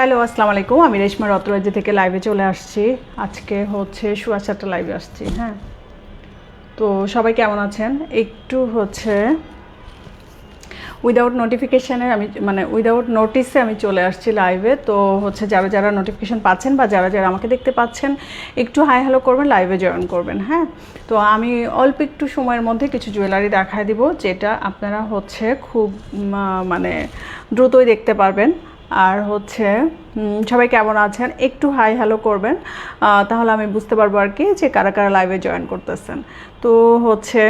Hello, আসসালামু আলাইকুম। আমি রেশমা রত্রাজ্য থেকে লাইভে চলে আসছি। আজকে হচ্ছে সোয়া চারটা লাইভে আসছি হ্যাঁ? তো সবাই কেমন আছেন? একটু হচ্ছে উইদাউট নোটিফিকেশানে আমি মানে উইদাউট নোটিসে আমি চলে আসছি লাইভে তো হচ্ছে যারা যারা নোটিফিকেশান পাচ্ছেন বা যারা যারা আমাকে দেখতে পাচ্ছেন, একটু হাই হ্যালো করবেন লাইভে জয়েন করবেন হ্যাঁ? তো আমি অল্প একটু সময়ের মধ্যে কিছু জুয়েলারি দেখায় দিব, যেটা আপনারা হচ্ছে খুব মানে দ্রুতই দেখতে পারবেন। আর হচ্ছে সবাই কেমন আছেন? একটু হাই হ্যালো করবেন। তাহলে আমি বুঝতে পারব আর কি যে কারা কারা লাইভে জয়েন করতেছেন। তো হচ্ছে,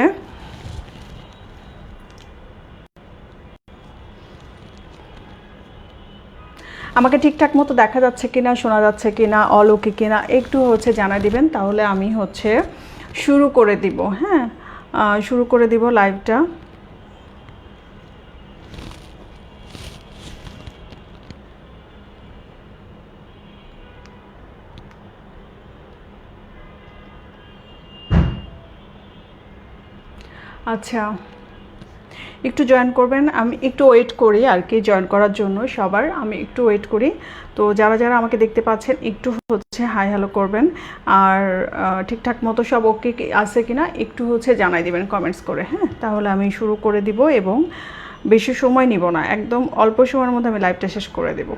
আমাকে ঠিকঠাক মতো দেখা যাচ্ছে কিনা, শোনা যাচ্ছে কিনা, অলৌকিক কিনা, একটু হচ্ছে জানা দিবেন। তাহলে আমি হচ্ছে শুরু করে দিব হ্যাঁ? শুরু করে দিব লাইভটা আচ্ছা। একটু জয়েন করবেন, আমি একটু ওয়েট করি আর কি জয়েন করার জন্য সবার, আমি একটু ওয়েট করি। তো যারা যারা আমাকে দেখতে পাচ্ছেন, একটু হচ্ছে হাই হ্যালো করবেন। আর ঠিকঠাক মতো সব ওকে আছে কি না একটু হচ্ছে জানাই দিবেন কমেন্টস করে হ্যাঁ? তাহলে আমি শুরু করে দিব এবং বেশি সময় নিব না, একদম অল্প সময়ের মধ্যে আমি লাইভটা শেষ করে দেবো।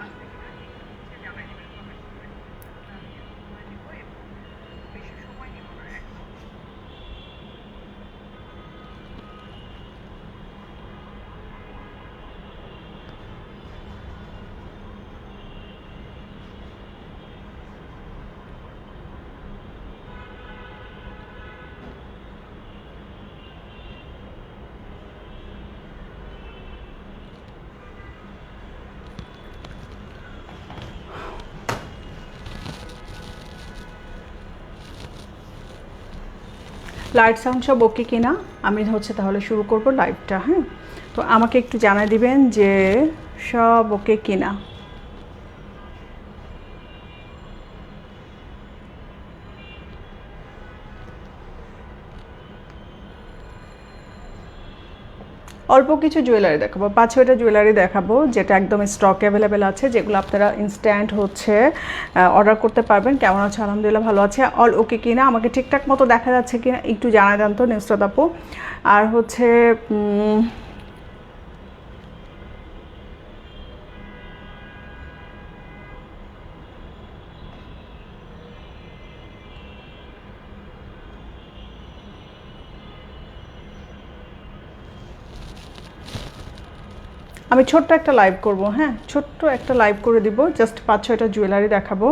লাইট সাউন্ড সব ওকে কিনা, আমি হচ্ছে তাহলে শুরু করব লাইভটা হ্যাঁ? তো আমাকে একটু জানা দিবেন যে সব ওকে কিনা। অল্প কিছু জুয়েলারি দেখাবো। পাঁচ ছয়টা জুয়েলারি দেখাবো, যেটা একদম স্টক অ্যাভেলেবেল আছে, যেগুলো আপনারা ইনস্ট্যান্ট হচ্ছে অর্ডার করতে পারবেন। কেমন আছে? আলহামদুলিল্লাহ ভালো আছে। অল ওকে কিনা? আমাকে ঠিকঠাক মতো দেখা যাচ্ছে কিনা? একটু জানা দেন তো নিউজটা আর হচ্ছে আমি ছোট্ট একটা লাইভ করব হ্যাঁ? ছোট্ট একটা লাইভ করে দিব জাস্ট পাঁচ ছয়টা জুয়েলারি দেখাবো।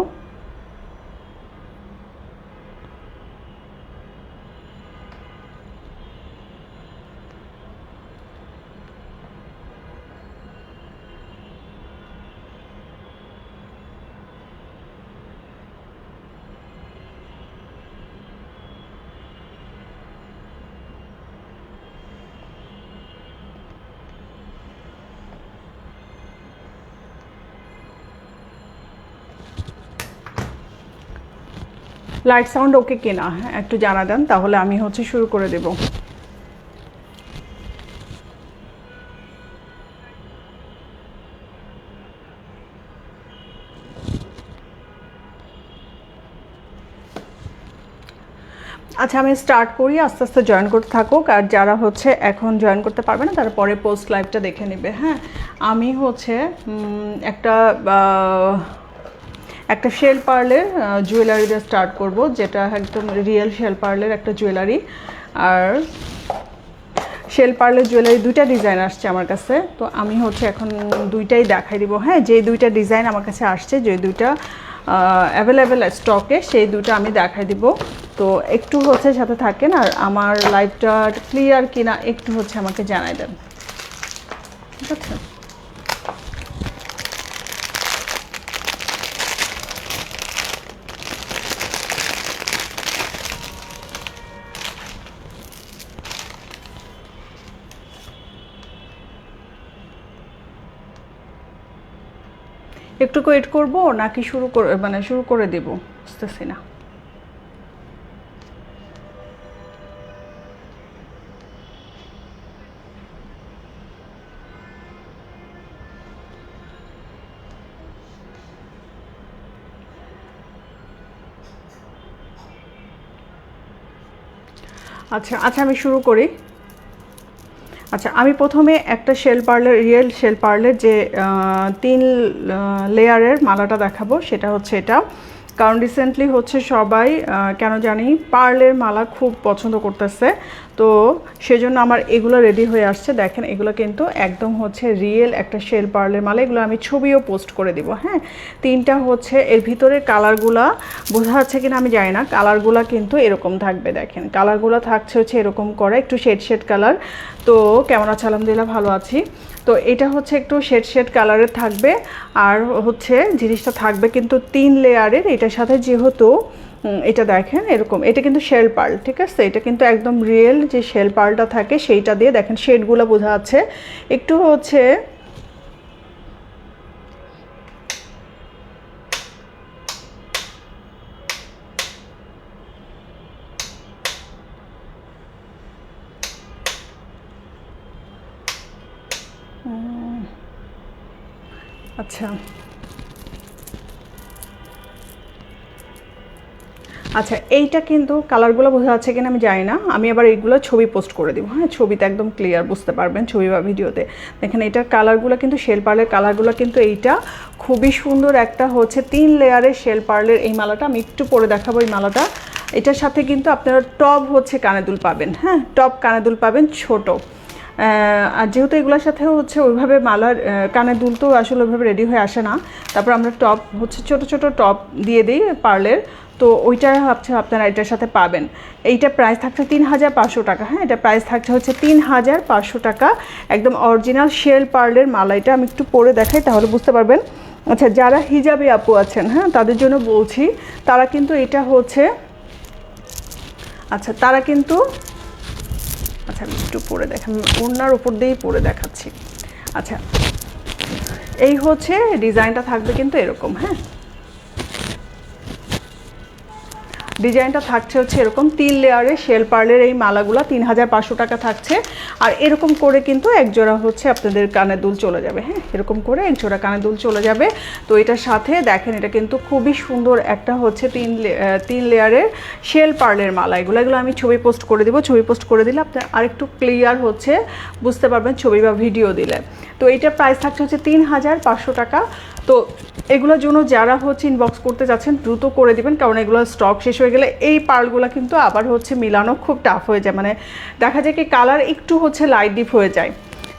লাইট সাউন্ড ওকে কেনা, একটু জানা দেন, তাহলে আমি হচ্ছে শুরু করে দেব। আচ্ছা আমি স্টার্ট করি, আস্তে আস্তে জয়েন করতে থাকুক, আর যারা হচ্ছে এখন জয়েন করতে পারবে না, তারা পরে পোস্ট লাইভটা দেখে নেবে হ্যাঁ? আমি হচ্ছে একটা একটা শেল পার্লের জুয়েলারি দিয়ে স্টার্ট করব, যেটা একদম রিয়েল শেল পার্লের একটা জুয়েলারি আর শেল পার্লের জুয়েলারি দুইটা ডিজাইন আসছে আমার কাছে, তো আমি হচ্ছে এখন দুইটাই দেখাই দিব। হ্যাঁ যে দুইটা ডিজাইন আমার কাছে আসছে যে দুইটা অ্যাভেলেবেল স্টকে সেই দুটো আমি দেখাই দিব। তো একটু হচ্ছে সাথে থাকেন আর আমার লাইভটা ক্লিয়ার কিনা, একটু হচ্ছে আমাকে জানাই দেন। ঠিক আছে? একটু ওয়েট করব, নাকি শুরু করে মানে শুরু করে দেব? বুঝতেছি না। আচ্ছা আচ্ছা আমি শুরু করি। আচ্ছা আমি প্রথমে একটা শেল পার্লের রিয়েল শেল পার্লের যে তিন লেয়ারের মালাটা দেখাবো, সেটা হচ্ছে এটা। কারণ রিসেন্টলি হচ্ছে সবাই কেন জানি পার্লের মালা খুব পছন্দ করতেছে। তো সেজন্য আমার এগুলো রেডি হয়ে আসছে। দেখেন, এগুলো কিন্তু একদম হচ্ছে রিয়েল একটা শেল পার্লের মালা। এগুলো আমি ছবিও পোস্ট করে দিব হ্যাঁ? তিনটা হচ্ছে, এর ভিতরের কালারগুলা বোঝা যাচ্ছে কিনা আমি জানি না। কালারগুলা কিন্তু এরকম থাকবে, দেখেন। কালারগুলো থাকছে হচ্ছে এরকম করে, একটু শেড শেড কালার তো কেমন আছে? আলহামদুলিল্লাহ ভালো আছি। তো এটা হচ্ছে একটু শেড শেড কালারের থাকবে। আর হচ্ছে জিনিসটা থাকবে কিন্তু তিন লেয়ারের এটার সাথে যেহেতু এটা দেখেন এরকম, এটা কিন্তু শেল পার্ল ঠিক আছে? এটা কিন্তু একদম রিয়েল যে শেল পালটা থাকে সেইটা দিয়ে দেখেন শেডগুলো বোঝা যাচ্ছে। একটু হচ্ছে আচ্ছা। আচ্ছা এইটা কিন্তু কালারগুলো বোঝা যাচ্ছে কিনা আমি জানি না। আমি আবার এইগুলো ছবি পোস্ট করে দিব। হ্যাঁ ছবিতে একদম ক্লিয়ার বুঝতে পারবেন ছবি বা ভিডিওতে। দেখেন, এটার কালারগুলো কিন্তু শেল পার্লের কালারগুলো কিন্তু এইটা। খুবই সুন্দর একটা হচ্ছে তিন লেয়ারের শেল পার্লের এই মালাটা। আমি একটু পরে দেখাবো এই মালাটা। এটার সাথে কিন্তু আপনারা টপ হচ্ছে কানেদুল পাবেন। হ্যাঁ টপ কানেদুল পাবেন, ছোটো। আর যেহেতু এগুলোর সাথে হচ্ছে ওইভাবে মালার কানে দুল তো আসলে ওইভাবে রেডি হয়ে আসে না। তারপর আমরা টপ হচ্ছে ছোট ছোট টপ দিয়ে দিই পার্লের। তো ওইটা হচ্ছে আপনারা এটার সাথে পাবেন। এইটা প্রাইস থাকছে তিন হাজার পাঁচশো টাকা। হ্যাঁ এটা প্রাইস থাকছে হচ্ছে তিন হাজার পাঁচশো টাকা। একদম অরিজিনাল শেল পার্লের মালা এটা আমি একটু পরে দেখাই, তাহলে বুঝতে পারবেন। আচ্ছা যারা হিজাবি আপু আছেন হ্যাঁ তাদের জন্য বলছি, তারা কিন্তু এটা হচ্ছে আচ্ছা তারা কিন্তু আচ্ছা আমি একটু পরে দেখাম ওড়নার উপর দিয়েই পরে দেখাচ্ছি। আচ্ছা এই হচ্ছে, ডিজাইনটা থাকবে কিন্তু এরকম হ্যাঁ? ডিজাইনটা থাকছে হচ্ছে এরকম তিন লেয়ারে, শেল পার্লের এই মালাগুলো তিন হাজার পাঁচশো টাকা থাকছে। আর এরকম করে কিন্তু এক জোড়া হচ্ছে আপনাদের কানের দুল চলে যাবে হ্যাঁ? এরকম করে এক জোড়া দুল চলে যাবে। তো এটার সাথে দেখেন, এটা কিন্তু খুবই সুন্দর একটা হচ্ছে তিন তিন লেয়ারের শেল পার্লের মালা। এগুলো এগুলো আমি ছবি পোস্ট করে দিব। ছবি পোস্ট করে দিলে আপনার আরেকটু ক্লিয়ার হচ্ছে, বুঝতে পারবেন ছবি বা ভিডিও দিলে। তো এইটার প্রাইস থাকছে হচ্ছে তিন হাজার পাঁচশো টাকা। তো এগুলোর জন্য যারা হচ্ছে ইনবক্স করতে যাচ্ছেন, দ্রুত করে দিবেন, কারণ এগুলো স্টক শেষ হয়ে গেলে এই পার্লগুলো কিন্তু আবার হচ্ছে মিলানো খুব টাফ হয়ে যায়। মানে দেখা যায় কি কালার একটু হচ্ছে লাইট ডিপ হয়ে যায়।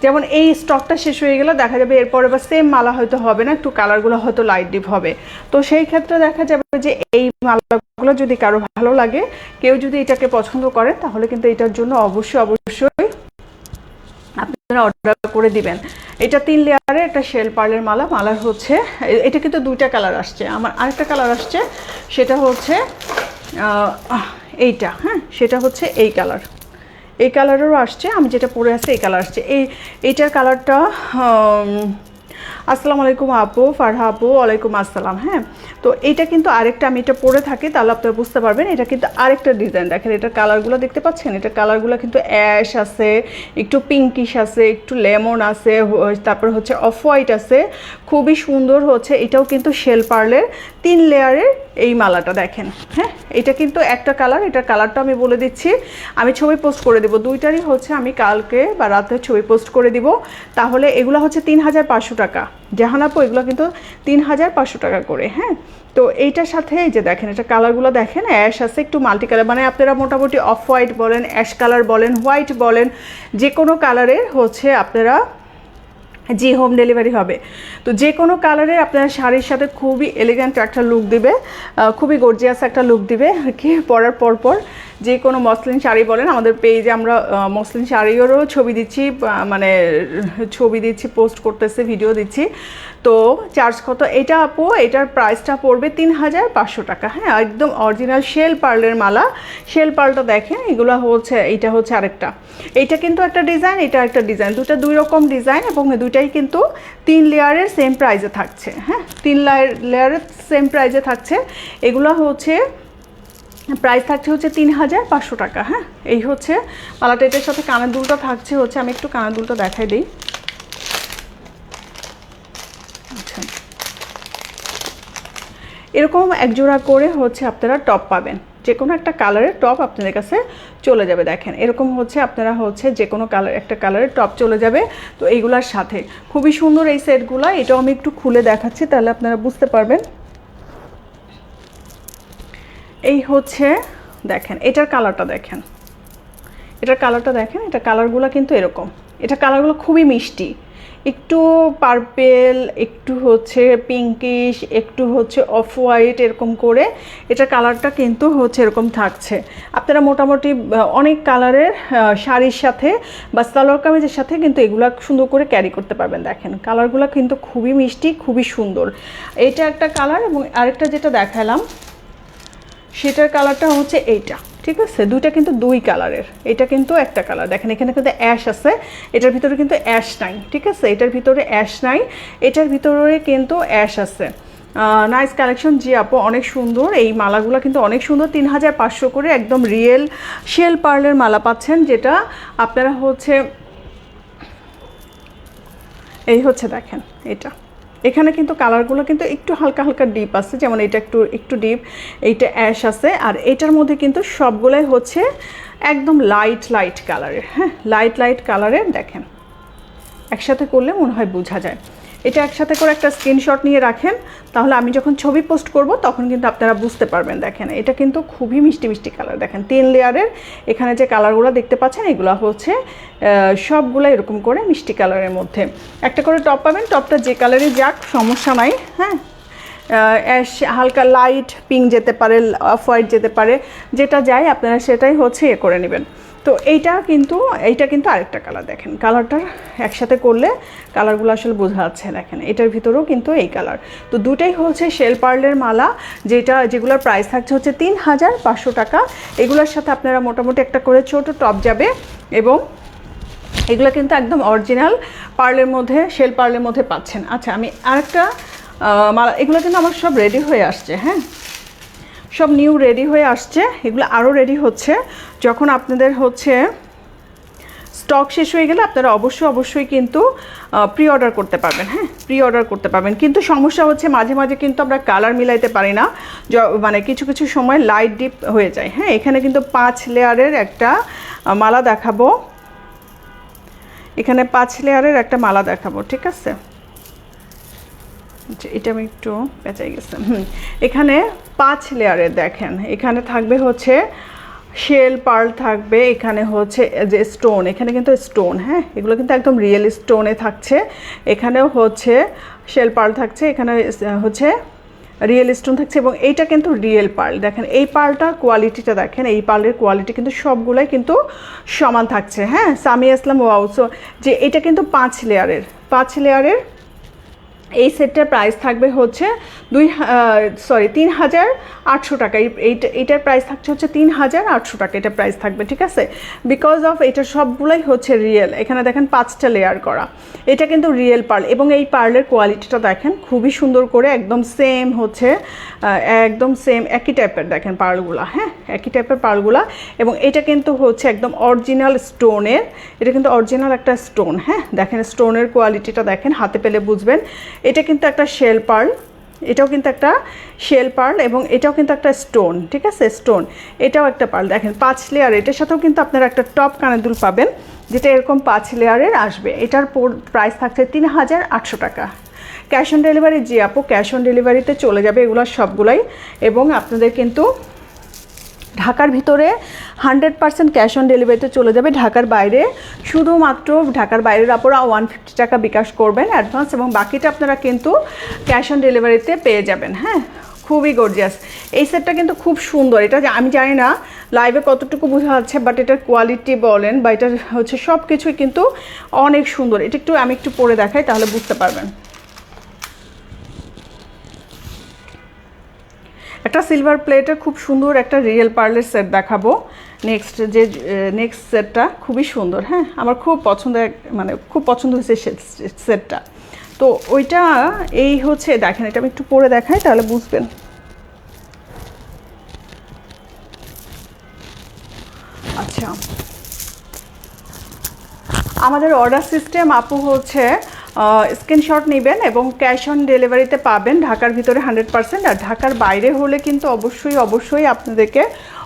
যেমন এই স্টকটা শেষ হয়ে গেলে দেখা যাবে এরপরে বা সেম মালা হয়তো হবে না, একটু কালারগুলো হয়তো লাইট ডিপ হবে। তো সেই ক্ষেত্রে দেখা যাবে যে এই মালাগুলো যদি কারও ভালো লাগে, কেউ যদি এটাকে পছন্দ করে তাহলে কিন্তু এটার জন্য অবশ্যই অবশ্যই আপনারা অর্ডার করে দিবেন, এটা তিন লেয়ারে একটা শেল পার্লের মালা, মালার হচ্ছে, এটা কিন্তু দুইটা কালার আসছে। আমার আরেকটা কালার আসছে, সেটা হচ্ছে এইটা হ্যাঁ সেটা হচ্ছে এই কালার এই কালারেরও আসছে, আমি যেটা পরে আছে, এই কালার আসছে। এই, এইটার কালারটা আসসালামু আলাইকুম আপু, ফারহা আপু, ওয়ালাইকুম আসসালাম হ্যাঁ। তো এইটা কিন্তু আরেকটা, আমি এটা পরে থাকি, তাহলে আপনারা বুঝতে পারবেন, এটা কিন্তু আরেকটা ডিজাইন দেখেন। এটা কালারগুলো দেখতে পাচ্ছেন? এটা কালারগুলো কিন্তু অ্যাশ আছে, একটু পিঙ্কিশ আছে, একটু লেমন আছে তারপর হচ্ছে অফ হোয়াইট আছে। খুবই সুন্দর হচ্ছে, এটাও কিন্তু শেল পার্লের তিন লেয়ারের এই মালাটা দেখেন হ্যাঁ? এটা কিন্তু একটা কালার এটার কালারটা আমি বলে দিচ্ছি। আমি ছবি পোস্ট করে দেবো। দুইটারই হচ্ছে আমি কালকে বা রাতে ছবি পোস্ট করে দিব। তাহলে এগুলো হচ্ছে তিন হাজার পাঁচশো টাকা। জাহানাপো এগুলো কিন্তু তিন হাজার পাঁচশো টাকা করে হ্যাঁ? তো এইটার সাথে এই যে দেখেন, এটা কালারগুলো দেখেন, অ্যাশ আছে, একটু মাল্টি কালার মানে আপনারা মোটামুটি অফ হোয়াইট বলেন, অ্যাশ কালার বলেন হোয়াইট বলেন, যে কোনো কালারের হচ্ছে আপনারা জি হোম ডেলিভারি হবে। তো যে কোনো কালারে আপনার শাড়ির সাথে খুবই এলিগেন্ট একটা লুক দিবে খুবই গর্জিয়াস একটা লুক দিবে, কি পরার পর পর যে কোনো মসলিন শাড়ি বলেন, আমাদের পেজে আমরা মসলিন শাড়িরও ছবি দিচ্ছি মানে ছবি দিচ্ছি পোস্ট করতেছে ভিডিও দিচ্ছি। তো চার্জ কত? এটা আপু, এটার প্রাইসটা পড়বে তিন হাজার পাঁচশো টাকা। হ্যাঁ একদম অরিজিনাল শেল পার্লের মালা। শেল পার্লটা দেখেন, এগুলো হচ্ছে, এইটা হচ্ছে আরেকটা। এইটা কিন্তু একটা ডিজাইন এটা একটা ডিজাইন দুটা দুই রকম ডিজাইন এবং দুইটাই কিন্তু তিন লেয়ারের সেম প্রাইজে থাকছে হ্যাঁ? তিন লেয়ার লেয়ারের সেম প্রাইজে থাকছে। এগুলো হচ্ছে প্রাইস থাকছে হচ্ছে তিন হাজার পাঁচশো টাকা হ্যাঁ? এই হচ্ছে মালাটা এটার সাথে কানের দুলটা থাকছে হচ্ছে, আমি একটু কানের দুলটা দেখাই দিই। আচ্ছা। এরকম এক জোড়া করে হচ্ছে আপনারা টপ পাবেন। যে কোনো একটা কালারের টপ আপনাদের কাছে চলে যাবে, দেখেন। এরকম হচ্ছে আপনারা হচ্ছে যে কোনো কালার, একটা কালারের টপ চলে যাবে। তো এইগুলার সাথে। খুবই সুন্দর এই সেটগুলো, এটাও আমি একটু খুলে দেখাচ্ছি, তাহলে আপনারা বুঝতে পারবেন। এই হচ্ছে, দেখেন, এটার কালারটা দেখেন। এটার কালারটা দেখেন, এটা কালারগুলো কিন্তু এরকম। এটা কালারগুলো খুবই মিষ্টি। একটু পার্পেল একটু হচ্ছে পিঙ্কিশ একটু হচ্ছে অফ হোয়াইট এরকম করে এটা কালারটা কিন্তু হচ্ছে এরকম থাকছে। আপনারা মোটামুটি অনেক কালারের শাড়ির সাথে বা সালোয়ার কামিজের সাথে কিন্তু এগুলা সুন্দর করে ক্যারি করতে পারবেন দেখেন। কালারগুলো কিন্তু খুবই মিষ্টি, খুবই সুন্দর। এটা একটা কালার এবং আরেকটা যেটা দেখালাম, সেটার কালারটা হচ্ছে এইটা। ঠিক আছে? দুইটা কিন্তু দুই কালারের। এটা কিন্তু একটা কালার। দেখেন, এখানে কিন্তু অ্যাশ আছে। এটার ভিতরে কিন্তু অ্যাশ নাই, ঠিক আছে? এটার ভিতরে অ্যাশ নাই। এটার ভিতরে কিন্তু অ্যাশ আছে। নাইস কালেকশন জি আপু, অনেক সুন্দর। এই মালাগুলো কিন্তু অনেক সুন্দর। তিন হাজার পাঁচশো করে একদম রিয়েল শেল পার্লের মালা পাচ্ছেন, যেটা আপনারা হচ্ছে, এই হচ্ছে দেখেন, এটা। এখানে কিন্তু কালারগুলো কিন্তু একটু হালকা হালকা ডিপ আছে, যেমন এটা একটু একটু ডিপ এইটা অ্যাশ আছে, আর এটার মধ্যে কিন্তু সবগুলোই হচ্ছে একদম লাইট লাইট কালারের হ্যাঁ? লাইট লাইট কালারের দেখেন। একসাথে করলে মনে হয় বোঝা যায়। এটা একসাথে করে একটা স্ক্রিনশট নিয়ে রাখেন, তাহলে আমি যখন ছবি পোস্ট করব, তখন কিন্তু আপনারা বুঝতে পারবেন, দেখেন। এটা কিন্তু খুবই মিষ্টি মিষ্টি কালার দেখেন, তিন লেয়ারের এখানে যে কালারগুলো দেখতে পাচ্ছেন, এগুলো হচ্ছে সবগুলো এরকম করে মিষ্টি কালারের মধ্যে। একটা করে টপ পাবেন টপটা যে কালারই যাক, সমস্যা নাই হ্যাঁ? অ্যাশ, হালকা লাইট পিঙ্ক যেতে পারে অফ হোয়াইট যেতে পারে, যেটা যায় আপনারা সেটাই হচ্ছে এ করে নেবেন। তো এইটা কিন্তু এইটা কিন্তু আরেকটা কালার দেখেন। কালারটা একসাথে করলে কালারগুলো আসলে বোঝা যাচ্ছে দেখেন। এটার ভিতরেও কিন্তু এই কালার তো দুটাই হচ্ছে শেল পার্লের মালা, যেটা, যেগুলোর প্রাইস থাকছে হচ্ছে তিন হাজার পাঁচশো টাকা। এগুলোর সাথে আপনারা মোটামুটি একটা করে ছোট টপ যাবে এবং এগুলো কিন্তু একদম অরিজিনাল পার্লের মধ্যে শেল পার্লের মধ্যে পাচ্ছেন। আচ্ছা আমি আরেকটা মালা, এগুলো কিন্তু আমার সব রেডি হয়ে আসছে হ্যাঁ? সব নিউ রেডি হয়ে আসছে। এগুলো আরও রেডি হচ্ছে। যখন আপনাদের হচ্ছে স্টক শেষ হয়ে গেলে আপনারা অবশ্যই অবশ্যই কিন্তু প্রি অর্ডার করতে পারবেন হ্যাঁ? প্রি অর্ডার করতে পারবেন। কিন্তু সমস্যা হচ্ছে মাঝে মাঝে কিন্তু আমরা কালার মিলাইতে পারি না। মানে কিছু কিছু সময় লাইট ডিপ হয়ে যায় হ্যাঁ? এখানে কিন্তু পাঁচ লেয়ারের একটা মালা দেখাবো। এখানে পাঁচ লেয়ারের একটা মালা দেখাবো ঠিক আছে? আচ্ছা, এটা আমি একটু পেঁচাই গেছে। হুম এখানে পাঁচ লেয়ারের দেখেন। এখানে থাকবে হচ্ছে শেল পার্ল থাকবে, এখানে হচ্ছে যে স্টোন এখানে কিন্তু স্টোন হ্যাঁ? এগুলো কিন্তু একদম রিয়েল স্টোনে থাকছে। এখানেও হচ্ছে শেল পার্ল থাকছে, এখানে হচ্ছে রিয়েল স্টোন থাকছে এবং এইটা কিন্তু রিয়েল পার্ল দেখেন, এই পার্লটার কোয়ালিটিটা দেখেন, এই পার্লের কোয়ালিটি কিন্তু সবগুলোই কিন্তু সমান থাকছে হ্যাঁ? সামি আসলাম ওয়াউসো যে এটা কিন্তু পাঁচ লেয়ারের পাঁচ লেয়ারের এই সেটটার প্রাইস থাকবে হচ্ছে দুই সরি তিন হাজার আটশো টাকা। এই- এইটা এইটার প্রাইস থাকছে হচ্ছে তিন হাজার আটশো টাকা। এটা প্রাইস থাকবে, ঠিক আছে? বিকজ অফ এটা সবগুলাই হচ্ছে রিয়েল এখানে দেখেন পাঁচটা লেয়ার করা। এটা কিন্তু রিয়েল পার্ল এবং এই পার্লের কোয়ালিটিটা দেখেন, খুবই সুন্দর করে একদম সেম হচ্ছে একদম সেম একই টাইপের দেখেন পার্লগুলা হ্যাঁ? একই টাইপের পার্লগুলা এবং এটা কিন্তু হচ্ছে একদম অরিজিনাল স্টোনের এটা কিন্তু অরিজিনাল একটা স্টোন হ্যাঁ? দেখেন স্টোনের কোয়ালিটিটা দেখেন, হাতে পেলে বুঝবেন। এটা কিন্তু একটা শেল পার্ল এটাও কিন্তু একটা শেল পার্ল এবং এটাও কিন্তু একটা স্টোন ঠিক আছে? স্টোন এটাও একটা পার্ল দেখেন, পাঁচ লেয়ার এটার সাথেও কিন্তু আপনারা একটা টপ কানের পাবেন, যেটা এরকম পাঁচ লেয়ারের আসবে। এটার প্রাইস থাকছে তিন হাজার আটশো টাকা। ক্যাশ অন ডেলিভারি জি আপু ক্যাশ অন ডেলিভারিতে চলে যাবে এগুলো সবগুলাই এবং আপনাদের কিন্তু ঢাকার ভিতরে হান্ড্রেড পার্সেন্ট ক্যাশ অন ডেলিভারিতে চলে যাবে ঢাকার বাইরে। শুধুমাত্র ঢাকার বাইরের আপনারা ওয়ান ফিফটি টাকা বিকাশ করবেন অ্যাডভান্স এবং বাকিটা আপনারা কিন্তু ক্যাশ অন ডেলিভারিতে পেয়ে যাবেন হ্যাঁ? খুবই গর্জিয়াস এই সেটটা কিন্তু খুব সুন্দর। এটা আমি জানি না লাইভে কতটুকু বোঝা যাচ্ছে বাট এটার কোয়ালিটি বলেন বা এটার হচ্ছে সব কিছুই কিন্তু অনেক সুন্দর। এটা একটু আমি একটু পরে দেখাই, তাহলে বুঝতে পারবেন। একটা সিলভার প্লেটের খুব সুন্দর একটা রিয়েল পার্লের সেট দেখাবো। নেক্সট যে নেক্সট সেটটা খুবই সুন্দর হ্যাঁ? আমার খুব পছন্দ মানে খুব পছন্দ হয়েছে সেটটা তো ওইটা এই হচ্ছে, দেখেন, এটা আমি একটু পরে দেখাই, তাহলে বুঝবেন। আচ্ছা। আমাদের অর্ডার সিস্টেম আপু হচ্ছে স্ক্রিনশট নেবেন এবং ক্যাশ অন ডেলিভারিতে পাবেন। ঢাকার ভিতরে হান্ড্রেড পার্সেন্ট আর ঢাকার বাইরে হলে কিন্তু অবশ্যই অবশ্যই আপনাদেরকে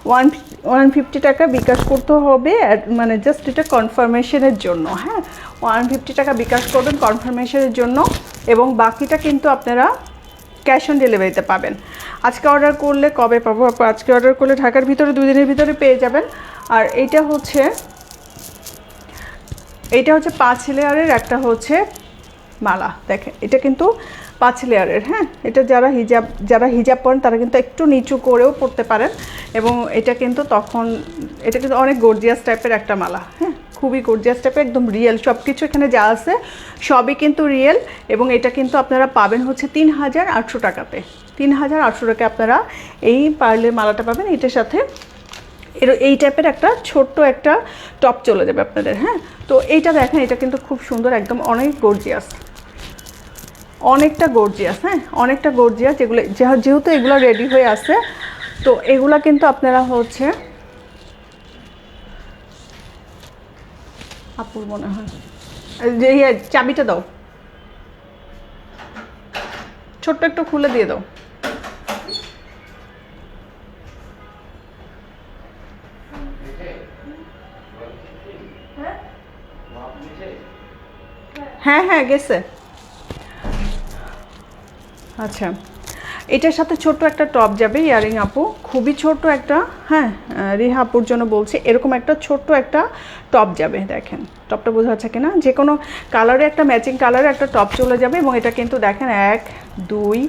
ওয়ান ওয়ান ফিফটি টাকা বিকাশ করতে হবে মানে জাস্ট এটা কনফার্মেশনের জন্য হ্যাঁ? ওয়ান ফিফটি টাকা বিকাশ করবেন কনফার্মেশনের জন্য এবং বাকিটা কিন্তু আপনারা ক্যাশ অন ডেলিভারিতে পাবেন। আজকে অর্ডার করলে কবে পাবো আজকে অর্ডার করলে ঢাকার ভিতরে দুই দিনের ভিতরে পেয়ে যাবেন। আর এইটা হচ্ছে এইটা হচ্ছে পাঁচ লেয়ারের একটা হচ্ছে মালা। দেখেন এটা কিন্তু পাঁচ লেয়ারের হ্যাঁ? এটা যারা হিজাব যারা হিজাব পরেন, তারা কিন্তু একটু নিচু করেও পড়তে পারেন এবং এটা কিন্তু তখন, এটা কিন্তু অনেক গর্জিয়াস টাইপের একটা মালা হ্যাঁ? খুবই গর্জিয়াস টাইপের একদম রিয়েল সব কিছু এখানে যা আছে, সবই কিন্তু রিয়েল এবং এটা কিন্তু আপনারা পাবেন হচ্ছে তিন হাজার আটশো টাকাতে। তিন হাজার আটশো টাকা আপনারা এই পার্লের মালাটা পাবেন। এটার সাথে এর, এই টাইপের একটা ছোট্ট একটা টপ চলে যাবে আপনাদের হ্যাঁ? তো এইটা দেখেন, এটা কিন্তু খুব সুন্দর, একদম অনেক গর্জিয়াস অনেকটা গর্জিয়াস হ্যাঁ? অনেকটা গর্জিয়াস যেগুলো যেহেতু এগুলো রেডি হয়ে আছে তো এগুলা কিন্তু আপনারা হচ্ছে আপুর মনে হয়। যে ইয়ে, চাবিটা দাও। ছোট্ট একটু খুলে দিয়ে দাও। হ্যাঁ হ্যাঁ গেছে। আচ্ছা। এটার সাথে ছোট্ট একটা টপ যাবে, ইয়ারিং আপু। খুবই ছোট একটা হ্যাঁ রিহা আপুর জন্য বলছি, এরকম একটা ছোট্ট একটা টপ যাবে, দেখেন। টপটা বোঝা যাচ্ছে কিনা? যে কোনো কালারে একটা ম্যাচিং কালারে একটা টপ চলে যাবে, এবং এটা কিন্তু দেখেন, এক, দুই,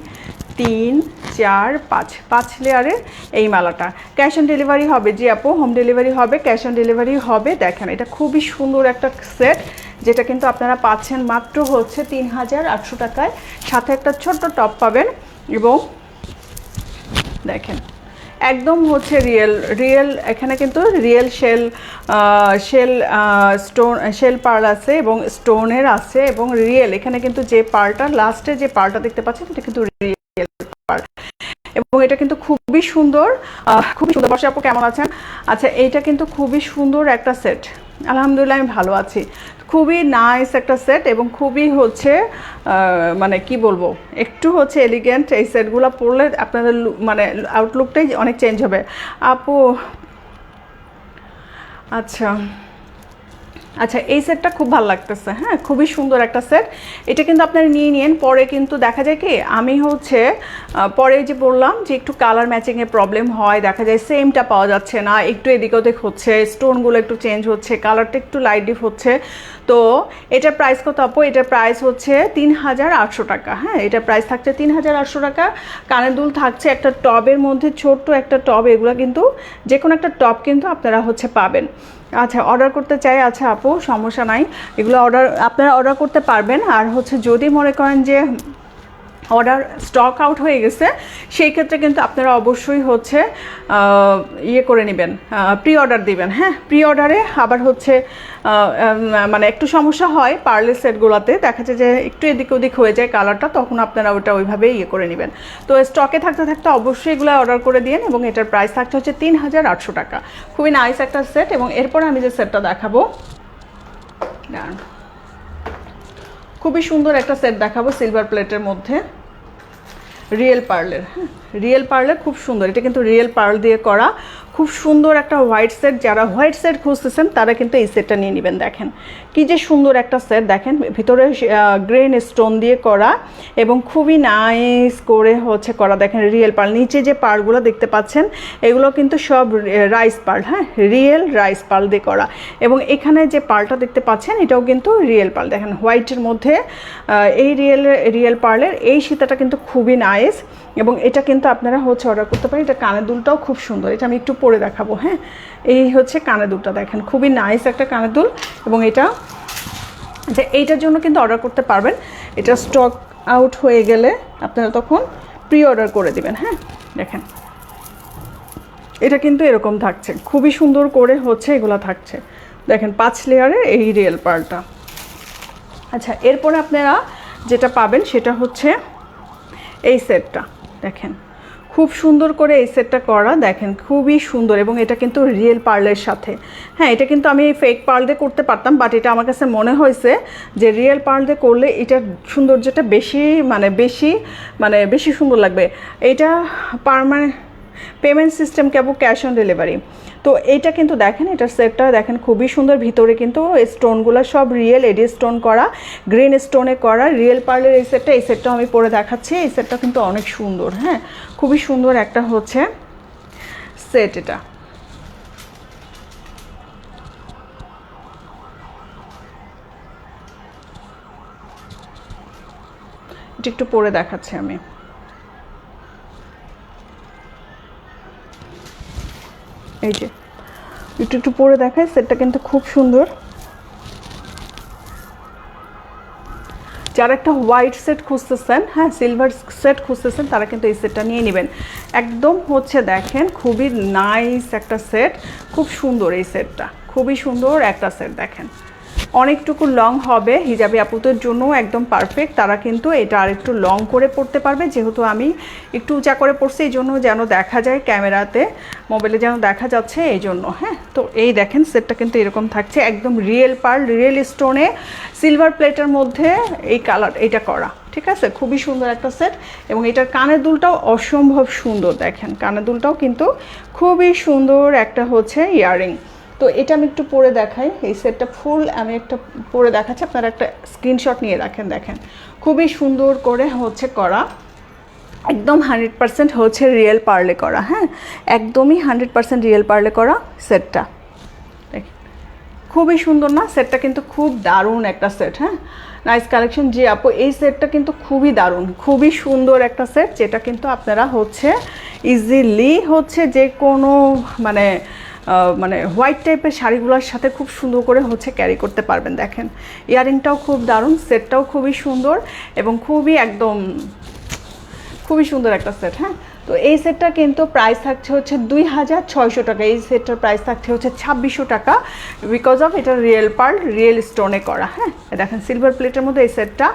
তিন, চার, পাঁচ পাঁচ লেয়ারের এই মালাটা। ক্যাশ অন ডেলিভারি হবে জি আপু হোম ডেলিভারি হবে ক্যাশ অন ডেলিভারি হবে, দেখেন। এটা খুবই সুন্দর একটা সেট যেটা কিন্তু আপনারা পাচ্ছেন মাত্র হচ্ছে তিন হাজার আটশো টাকায়। সাথে একটা ছোট্ট টপ পাবেন এবং দেখেন, একদম হচ্ছে রিয়েল রিয়েল, এখানে কিন্তু real shell shell stone, shell pearl আছে এবং স্টোনের আছে এবং রিয়েল। এখানে কিন্তু যে পার্লটা, লাস্টে যে পার্লটা দেখতে পাচ্ছেন, এটা কিন্তু রিয়েল পার্ল। এবং এটা কিন্তু খুবই সুন্দর খুবই সুন্দর। বর্ষা আপু কেমন আছেন? আচ্ছা এইটা কিন্তু খুবই সুন্দর একটা সেট। আলহামদুলিল্লাহ, আমি ভালো আছি। খুবই নাইস একটা সেট এবং খুবই হচ্ছে মানে কি বলব, একটু হচ্ছে এলিগেন্ট এই সেটগুলো পরলে আপনাদের মানে আউটলুকটাই অনেক চেঞ্জ হবে। আপু আচ্ছা। আচ্ছা এই সেটটা খুব ভালো লাগতেছে হ্যাঁ? খুবই সুন্দর একটা সেট এটা কিন্তু আপনারা নিয়ে নিন পরে কিন্তু দেখা যায় কি, আমি হচ্ছে পরে যে বললাম যে একটু কালার ম্যাচিংয়ের প্রবলেম হয়, দেখা যায় সেমটা পাওয়া যাচ্ছে না, একটু এদিক ওদিক হচ্ছে স্টোনগুলো একটু চেঞ্জ হচ্ছে কালারটা একটু লাইট ডিপ হচ্ছে। তো এটার প্রাইস কত আপু? এটার প্রাইস হচ্ছে তিন হাজার আটশো টাকা হ্যাঁ? এটার প্রাইস থাকছে তিন হাজার আটশো টাকা। কানের দুল থাকছে একটা টবের মধ্যে, ছোট্ট একটা টব এগুলো কিন্তু যে কোনো একটা টব কিন্তু আপনারা হচ্ছে পাবেন। আচ্ছা অর্ডার করতে চাই আচ্ছা আপু, সমস্যা নাই। এগুলো অর্ডার আপনারা অর্ডার করতে পারবেন। আর হচ্ছে যদি মনে করেন যে অর্ডার স্টক আউট হয়ে গেছে, সেই ক্ষেত্রে কিন্তু আপনারা অবশ্যই হচ্ছে ইয়ে করে নেবেন প্রি অর্ডার দিবেন হ্যাঁ? প্রি অর্ডারে আবার হচ্ছে মানে একটু সমস্যা হয় পার্লে সেটগুলোতে দেখা যায় যে একটু এদিক ওদিক হয়ে যায় কালারটা তখন আপনারা ওটা ওইভাবে ইয়ে করে নেবেন। তো স্টকে থাকতে থাকতে অবশ্যই এগুলো অর্ডার করে দিন এবং এটার প্রাইস থাকছে হচ্ছে তিন হাজার আটশো টাকা। খুবই নাইস একটা সেট এবং এরপর আমি যে সেটটা দেখাবো। খুবই সুন্দর একটা সেট দেখাবো সিলভার প্লেটের মধ্যে। রিয়েল পার্লের হ্যাঁ রিয়েল পার্লের খুব সুন্দর। এটা কিন্তু রিয়েল পার্ল দিয়ে করা। খুব সুন্দর একটা হোয়াইট সেট যারা হোয়াইট সেট খুঁজতেছেন, তারা কিন্তু এই সেটটা নিয়ে নেবেন, দেখেন। কি যে সুন্দর একটা সেট দেখেন, ভিতরে গ্রেন স্টোন দিয়ে করা এবং খুবই নাইস করে হচ্ছে করা, দেখেন রিয়েল পার্ল নিচে যে পার্লগুলো দেখতে পাচ্ছেন, এগুলো কিন্তু সব রাইস পার্ল হ্যাঁ? রিয়েল রাইস পাল দিয়ে করা। এবং এখানে যে পালটা দেখতে পাচ্ছেন, এটাও কিন্তু রিয়েল পাল দেখেন হোয়াইটের মধ্যে এই রিয়েল রিয়েল পার্লের এই সীতাটা কিন্তু খুবই নাইস এবং এটা কিন্তু আপনারা হচ্ছে অর্ডার করতে পারেন। এটা কানের দুলটাও খুব সুন্দর। এটা আমি একটু পরে দেখাবো হ্যাঁ? এই হচ্ছে কানের দুলটা দেখেন, খুবই নাইস একটা কানের দুল এবং এটা যে এইটার জন্য কিন্তু অর্ডার করতে পারবেন। এটা স্টক আউট হয়ে গেলে আপনারা তখন প্রি অর্ডার করে দিবেন হ্যাঁ? দেখেন। এটা কিন্তু এরকম থাকছে, খুবই সুন্দর করে হচ্ছে এগুলো থাকছে। দেখেন, পাঁচ লেয়ারের এই রিয়েল পার্লটা আচ্ছা এরপরে আপনারা যেটা পাবেন সেটা হচ্ছে এই সেটটা দেখেন। খুব সুন্দর করে এই সেটটা করা, দেখেন খুবই সুন্দর এবং এটা কিন্তু রিয়েল পার্লের সাথে। হ্যাঁ এটা কিন্তু আমি ফেক পার্ল দিয়ে করতে পারতাম বাট এটা আমার কাছে মনে হয়েছে যে রিয়েল পার্ল দিয়ে করলে এটার সৌন্দর্যটা বেশি মানে বেশি মানে বেশি সুন্দর লাগবে। এটা পারমানেন্ট পেমেন্ট সিস্টেম কেবল ক্যাশ অন ডেলিভারি তো এইটা কিন্তু দেখেন এটার সেটটা দেখেন খুবই সুন্দর। ভিতরে কিন্তু স্টোনগুলো সব রিয়েল এডি স্টোন করা গ্রিন স্টোনে করা রিয়েল পার্লের এই সেটটা এই সেটটা আমি পরে দেখাচ্ছি। এই সেটটা কিন্তু অনেক সুন্দর হ্যাঁ? খুবই সুন্দর একটা হচ্ছে সেট এটা। এটা একটু পরে দেখাচ্ছি আমি। এই যে, একটু একটু পরে দেখায় সেটটা কিন্তু খুব সুন্দর। যারা একটা হোয়াইট সেট খুঁজতেছেন হ্যাঁ সিলভার সেট খুঁজতেছেন, তারা কিন্তু এই সেটটা নিয়ে নেবেন। একদম হচ্ছে দেখেন, খুবই নাইস একটা সেট খুব সুন্দর এই সেটটা খুবই সুন্দর একটা সেট দেখেন। অনেকটুকু লং হবে। হিজাবি আপুদের জন্য একদম পারফেক্ট তারা কিন্তু এটা আর একটু লং করে পড়তে পারবে। যেহেতু আমি একটু উঁচা করে পড়ছি, এই জন্য যেন দেখা যায় ক্যামেরাতে। মোবাইলে যেন দেখা যাচ্ছে, এই জন্য হ্যাঁ? তো এই দেখেন সেটটা কিন্তু এরকম থাকছে। একদম রিয়েল পার্ল রিয়েল স্টোনে সিলভার প্লেটের মধ্যে এই কালার এটা করা। ঠিক আছে? খুবই সুন্দর একটা সেট এবং এটার কানের দুলটাও অসম্ভব সুন্দর, দেখেন। কানের দুলটাও কিন্তু খুবই সুন্দর একটা হচ্ছে ইয়ারিং তো এটা আমি একটু পরে দেখাই। এই সেটটা ফুল, আমি একটা পরে দেখাচ্ছি। আপনারা একটা স্ক্রিনশট নিয়ে রাখেন দেখেন। খুবই সুন্দর করে হচ্ছে করা। একদম হান্ড্রেড পার্সেন্ট হচ্ছে রিয়েল পার্লে করা হ্যাঁ? একদমই হান্ড্রেড পারসেন্ট রিয়েল পার্লে করা সেটটা। খুবই সুন্দর না? সেটটা কিন্তু খুব দারুণ একটা সেট হ্যাঁ? Nice collection. জি আপু, এই সেটটা কিন্তু খুবই দারুণ, খুবই সুন্দর একটা সেট, যেটা কিন্তু আপনারা হচ্ছে ইজিলি হচ্ছে যে কোনো মানে মানে হোয়াইট টাইপের শাড়িগুলোর সাথে খুব সুন্দর করে হচ্ছে ক্যারি করতে পারবেন, দেখেন। ইয়ারিংটাও খুব দারুণ সেটটাও খুবই সুন্দর এবং খুবই একদম, খুবই সুন্দর একটা সেট হ্যাঁ? তো এই সেটটা কিন্তু প্রাইস থাকছে হচ্ছে দুই হাজার ছয়শো টাকা, এই সেটটার প্রাইস থাকছে হচ্ছে ছাব্বিশশো টাকা বিকজ অফ এটা রিয়েল পার্ল রিয়েল স্টোনে করা হ্যাঁ? দেখেন সিলভার প্লেটের মধ্যে এই সেটটা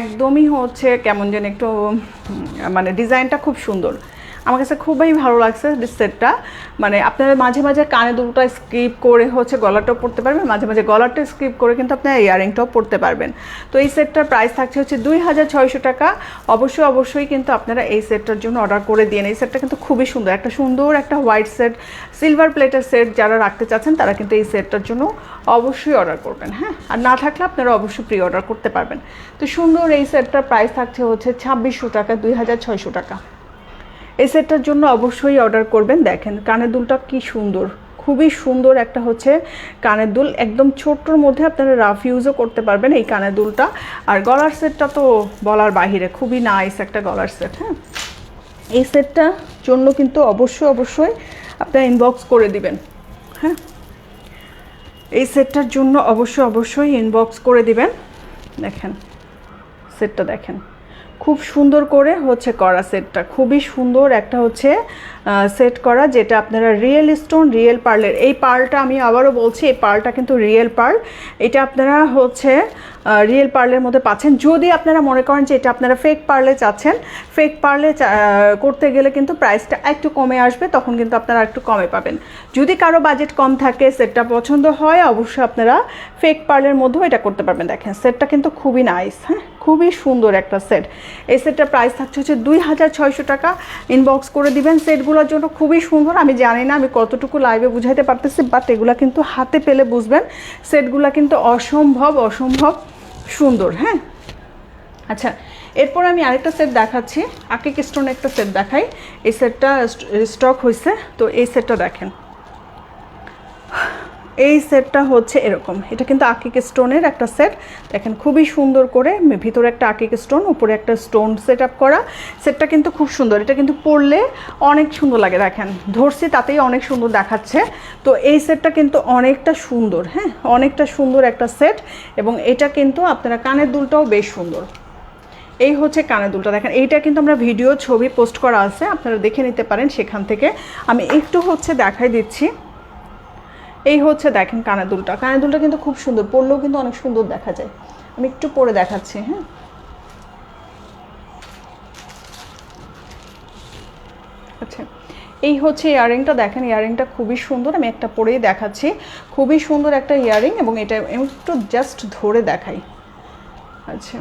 একদমই হচ্ছে কেমন যেন একটু মানে ডিজাইনটা খুব সুন্দর। আমার কাছে খুবই ভালো লাগছে সেটটা মানে আপনারা মাঝে মাঝে কানে দুটোটা স্কিপ করে হচ্ছে গলাটাও পরতে পারবেন, মাঝে মাঝে গলাটা স্কিপ করে কিন্তু আপনারা ইয়ারিংটাও পরতে পারবেন। তো এই সেটটার প্রাইস থাকছে হচ্ছে দুই হাজার ছয়শো টাকা। অবশ্যই অবশ্যই কিন্তু আপনারা এই সেটটার জন্য অর্ডার করে দিন এই সেটটা কিন্তু খুবই সুন্দর, একটা সুন্দর একটা হোয়াইট সেট সিলভার প্লেটের সেট যারা রাখতে চাচ্ছেন, তারা কিন্তু এই সেটটার জন্য অবশ্যই অর্ডার করবেন হ্যাঁ? আর না থাকলে আপনারা অবশ্যই প্রি অর্ডার করতে পারবেন। তো সুন্দর এই সেটটার প্রাইস থাকছে হচ্ছে ছাব্বিশশো টাকা, দুই হাজার ছয়শো টাকা। এই সেটটার জন্য অবশ্যই অর্ডার করবেন। দেখেন, কানের দুলটা কি সুন্দর। খুবই সুন্দর একটা হচ্ছে কানের দুল। একদম ছোট্টর মধ্যে আপনারা রাফ ইউজও করতে পারবেন এই কানের দুলটা। আর গলার সেটটা তো বলার বাহিরে, খুবই নাইস একটা গলার সেট হ্যাঁ? এই সেটটা জন্য কিন্তু অবশ্যই অবশ্যই আপনারা ইনবক্স করে দিবেন হ্যাঁ? এই সেটটার জন্য অবশ্যই অবশ্যই ইনবক্স করে দিবেন। দেখেন, সেটটা দেখেন। খুব সুন্দর করে হচ্ছে করা সেটটা। খুবই সুন্দর একটা হচ্ছে সেট করা যেটা আপনারা রিয়েল স্টোন, রিয়েল পার্লের, এই পার্লটা আমি আবারও বলছি, এই পার্লটা কিন্তু রিয়েল পার্ল। এটা আপনারা হচ্ছে রিয়েল পার্লের মধ্যে পাচ্ছেন। যদি আপনারা মনে করেন যে এটা আপনারা ফেক পার্লে চাচ্ছেন ফেক পার্লে করতে গেলে কিন্তু প্রাইসটা একটু কমে আসবে, তখন কিন্তু আপনারা একটু কমে পাবেন। যদি কারও বাজেট কম থাকে, সেটটা পছন্দ হয়, অবশ্যই আপনারা ফেক পার্লের মধ্যেও এটা করতে পারবেন। দেখেন, সেটটা কিন্তু খুবই নাইস হ্যাঁ? খুবই সুন্দর একটা সেট এই সেটটার প্রাইস থাকছে হচ্ছে দুই হাজার ছয়শো টাকা। ইনবক্স করে দিবেন সেটগুলোর জন্য। খুবই সুন্দর। আমি জানি না আমি কতটুকু লাইভে বুঝাইতে পারতেছি বাট এগুলো কিন্তু হাতে পেলে বুঝবেন। সেটগুলো কিন্তু অসম্ভব অসম্ভব সুন্দর হ্যাঁ? আচ্ছা এরপর আমি আরেকটা সেট দেখাচ্ছি। আকিক স্টোন একটা সেট দেখাই। এই সেটটা স্টক হয়েছে তো এই সেটটা দেখেন। এই সেটটা হচ্ছে এরকম। এটা কিন্তু আকিক স্টোনের একটা সেট। দেখেন খুবই সুন্দর করে ভিতরে একটা আকিক স্টোন, উপরে একটা স্টোন সেট আপ করা। সেটটা কিন্তু খুব সুন্দর। এটা কিন্তু পরলে অনেক সুন্দর লাগে, দেখেন। ধরছি তাতেই অনেক সুন্দর দেখাচ্ছে। তো এই সেটটা কিন্তু অনেকটা সুন্দর হ্যাঁ? অনেকটা সুন্দর একটা সেট এবং এটা কিন্তু আপনারা কানের দুলটাও বেশ সুন্দর। এই হচ্ছে কানের দুলটা। দেখেন, এইটা কিন্তু আমরা ভিডিও ছবি পোস্ট করা আছে। আপনারা দেখে নিতে পারেন সেখান থেকে। আমি একটু হচ্ছে দেখাই দিচ্ছি। এই হচ্ছে দেখেন কানের দুলটা। কানের দুলটা কিন্তু খুব সুন্দর, পরলেও কিন্তু অনেক সুন্দর দেখা যায়। আমি একটু পরে দেখাচ্ছি হ্যাঁ? আচ্ছা এই হচ্ছে ইয়াররিংটা, দেখেন ইয়াররিংটা খুবই সুন্দর, আমি একটা পরেই দেখাচ্ছি। খুবই সুন্দর একটা ইয়াররিং এবং এটা একটু জাস্ট ধরে দেখাই। আচ্ছা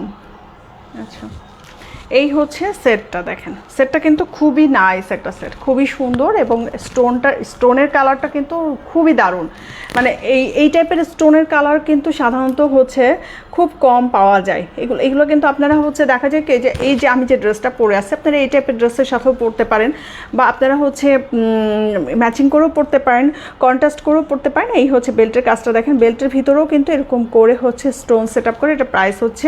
আচ্ছা। এই হচ্ছে সেটটা দেখেন। সেটটা কিন্তু খুবই নাইস একটা সেট খুবই সুন্দর এবং স্টোনটা স্টোনের কালারটা কিন্তু খুবই দারুণ। মানে এই এই টাইপের স্টোনের কালার কিন্তু সাধারণত হচ্ছে খুব কম পাওয়া যায়। এগুলো এগুলো কিন্তু আপনারা হচ্ছে দেখা যায় কি, যে এই যে আমি যে ড্রেসটা পরে আছি, আপনারা এই টাইপের ড্রেসের সাথেও পরতে পারেন বা আপনারা হচ্ছে ম্যাচিং করেও পরতে পারেন কন্ট্রাস্ট করেও পরতে পারেন। এই হচ্ছে বেল্টের কাজটা দেখেন বেল্টের ভিতরেও কিন্তু এরকম করে হচ্ছে স্টোন সেট আপ করে, এটা প্রাইস হচ্ছে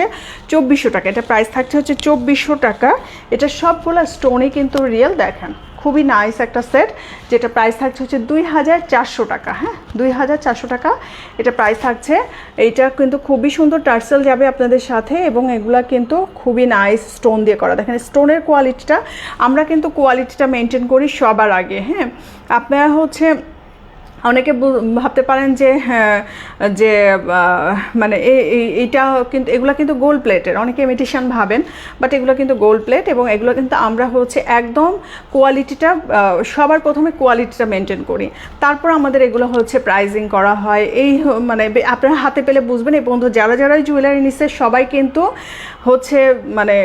চব্বিশশো টাকা। এটা প্রাইস থাকছে হচ্ছে চব্বিশশো টাকা। এটা সবগুলো স্টোনই কিন্তু রিয়েল দেখেন। খুবই নাইস একটা সেট যেটা প্রাইস থাকছে হচ্ছে দুই হাজার চারশো টাকা হ্যাঁ? দুই হাজার চারশো টাকা এটা প্রাইস থাকছে। এইটা কিন্তু খুবই সুন্দর টার্সেল যাবে আপনাদের সাথে এবং এগুলা কিন্তু খুবই নাইস স্টোন দিয়ে করা। দেখেন স্টোনের কোয়ালিটিটা আমরা কিন্তু কোয়ালিটিটা মেনটেন করি সবার আগে হ্যাঁ? আপনারা হচ্ছে অনেকে ভাবতে পারেন যে হ্যাঁ যে মানে এইটা কিন্তু এগুলো কিন্তু গোল্ড প্লেটের অনেকে ইমিটেশন ভাবেন বাট এগুলো কিন্তু গোল্ড প্লেট এবং এগুলো কিন্তু আমরা হচ্ছে একদম কোয়ালিটিটা সবার প্রথমে কোয়ালিটিটা মেনটেন করি। তারপর আমাদের এগুলো হচ্ছে প্রাইজিং করা হয়। এই মানে আপনারা হাতে পেলে বুঝবেন। এই বন্ধু যারা যারাই জুয়েলারি নিচ্ছে সবাই কিন্তু হচ্ছে মানে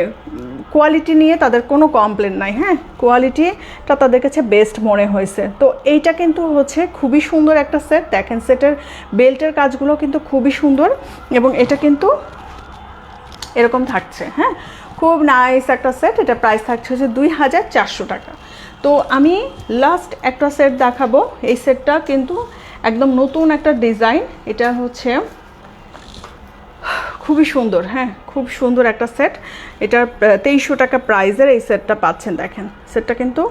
কোয়ালিটি নিয়ে তাদের কোনো কমপ্লেন নাই হ্যাঁ? কোয়ালিটিটা তাদের কাছে বেস্ট মনে হয়েছে। তো এইটা কিন্তু হচ্ছে খুবই সুন্দর একটা সেট দেখেন সেটের বেল্টের কাজগুলো কিন্তু খুবই সুন্দর এবং এটা কিন্তু এরকম থাকছে হ্যাঁ? খুব নাইস একটা সেট এটা প্রাইস থাকছে হচ্ছে দুই হাজার চারশো টাকা। তো আমি লাস্ট একটা সেট দেখাবো। এই সেটটা কিন্তু একদম নতুন একটা ডিজাইন এটা হচ্ছে খুবই সুন্দর হ্যাঁ? খুব সুন্দর একটা সেট এটা তেইশশো টাকা প্রাইজের এই সেটটা পাচ্ছেন, দেখেন। সেটটা কিন্তু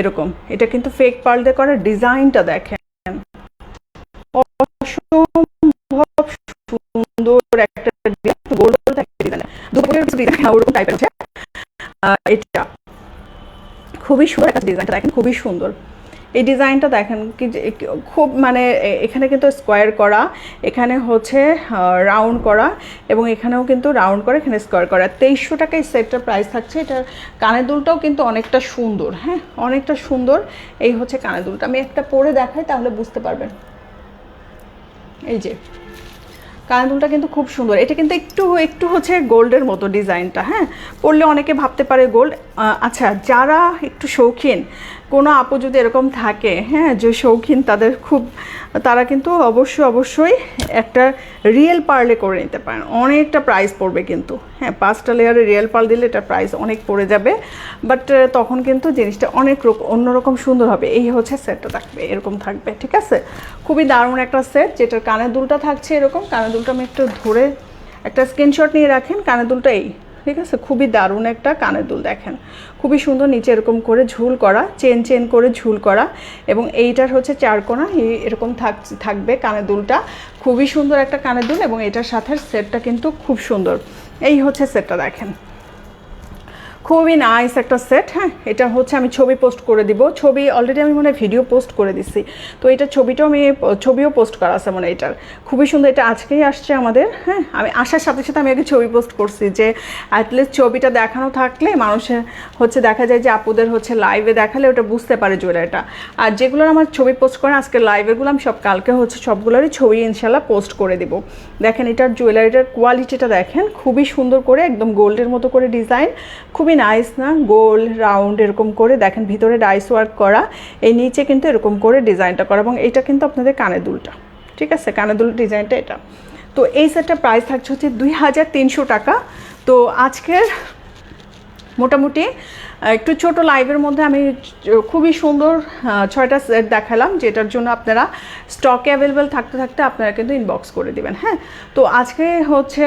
এরকম। এটা কিন্তু ফেক দিয়ে করা ডিজাইনটা দেখেন। অসম্ভব সুন্দর একটা ডিজাইন দুপুরের ডিজাইন টাইপের আছে এটা খুবই সুন্দর একটা ডিজাইনটা দেখেন, খুবই সুন্দর। এই ডিজাইনটা দেখেন কি খুব মানে এখানে কিন্তু স্কোয়ার করা, এখানে হচ্ছে রাউন্ড করা এবং এখানেও কিন্তু রাউন্ড করা, এখানে স্কোয়ার করা। তেইশশো টাকা এই সেটটার প্রাইস থাকছে। এটার কানের দুলটাও কিন্তু অনেকটা সুন্দর হ্যাঁ? অনেকটা সুন্দর এই হচ্ছে কানের দুলটা। আমি একটা পরে দেখাই, তাহলে বুঝতে পারবেন। এই যে কানদুলটা কিন্তু খুব সুন্দর। এটা কিন্তু একটু একটু হচ্ছে গোল্ডের মতো ডিজাইনটা হ্যাঁ? পড়লে অনেকে ভাবতে পারে গোল্ড আচ্ছা যারা একটু শৌখিন কোনো আপু যদি এরকম থাকে হ্যাঁ যে শৌখিন তাদের খুব, তারা কিন্তু অবশ্যই অবশ্যই একটা রিয়েল পার্লে করে নিতে পারেন। অনেকটা প্রাইস পড়বে কিন্তু। হ্যাঁ পাঁচটা লেয়ারে রিয়েল পার্ল দিলে এটা প্রাইস অনেক পড়ে যাবে। বাট তখন কিন্তু জিনিসটা অনেক রকম অন্যরকম সুন্দর হবে। এই হচ্ছে সেটটা থাকবে, এরকম থাকবে, ঠিক আছে? খুবই দারুণ একটা সেট যেটার কানের দুলটা থাকছে এরকম। কানের দুলটা আমি একটু ধরে একটা স্ক্রিনশট নিয়ে রাখেন। কানের দুলটা এই। ঠিক আছে? খুবই দারুণ একটা কানের দুল দেখেন। খুবই সুন্দর নিচে এরকম করে ঝুল করা, চেন চেন করে ঝুল করা এবং এইটার হচ্ছে চারকোনা এরকম থাক, থাকবে কানের দুলটা। খুবই সুন্দর একটা কানের দুল এবং এটার সাথে সেটটা কিন্তু খুব সুন্দর। এই হচ্ছে সেটটা দেখেন। খুবই নাইস একটা সেট হ্যাঁ? এটা হচ্ছে আমি ছবি পোস্ট করে দিব। ছবি অলরেডি আমি মনে ভিডিও পোস্ট করে দিছি। তো এটা ছবিটাও আমি, ছবিও পোস্ট করা আছে মানে এটার। খুবই সুন্দর, এটা আজকেই আসছে আমাদের হ্যাঁ? আমি আসার সাথে সাথে আমি আগে ছবি পোস্ট করছি যে অ্যাটলিস্ট ছবিটা দেখানো থাকলে মানুষের হচ্ছে দেখা যায় যে আপুদের হচ্ছে লাইভে দেখালে ওটা বুঝতে পারে জুয়েলারিটা আর যেগুলোর আমার ছবি পোস্ট করে আজকে লাইভেগুলো আমি সব, কালকে হচ্ছে সবগুলোরই ছবি ইনশাল্লাহ পোস্ট করে দিব। দেখেন এটার জুয়েলারিটার কোয়ালিটিটা দেখেন, খুবই সুন্দর করে, একদম গোল্ডের মতো করে ডিজাইন খুবই নাইস না। গোল রাউন্ড এরকম করে দেখেন ভিতরে ডাইস ওয়ার্ক করা, এই নিচে কিন্তু এরকম করে ডিজাইনটা করা এবং এটা কিন্তু আপনাদের কানে দুলটা। ঠিক আছে? কানে দুল ডিজাইনটা এটা। তো এই সেটটা প্রাইস থাকছে হচ্ছে দুই হাজার তিনশো টাকা। তো আজকের মোটামুটি একটু ছোট লাইভের মধ্যে আমি খুবই সুন্দর ছয়টা সেট দেখালাম, যেটার জন্য আপনারা স্টকে অ্যাভেলেবেল থাকতে থাকতে আপনারা কিন্তু ইনবক্স করে দিবেন হ্যাঁ? তো আজকে হচ্ছে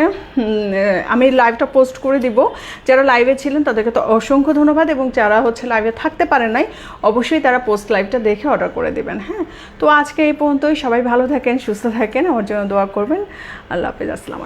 আমি লাইভটা পোস্ট করে দিব। যারা লাইভে ছিলেন, তাদেরকে তো অসংখ্য ধন্যবাদ এবং যারা হচ্ছে লাইভে থাকতে পারেন নাই, অবশ্যই তারা পোস্ট লাইভটা দেখে অর্ডার করে দিবেন হ্যাঁ? তো আজকে এই পর্যন্তই। সবাই ভালো থাকেন, সুস্থ থাকেন। আমার জন্য দোয়া করবেন। আল্লাহ হাফেজ। আসসালামু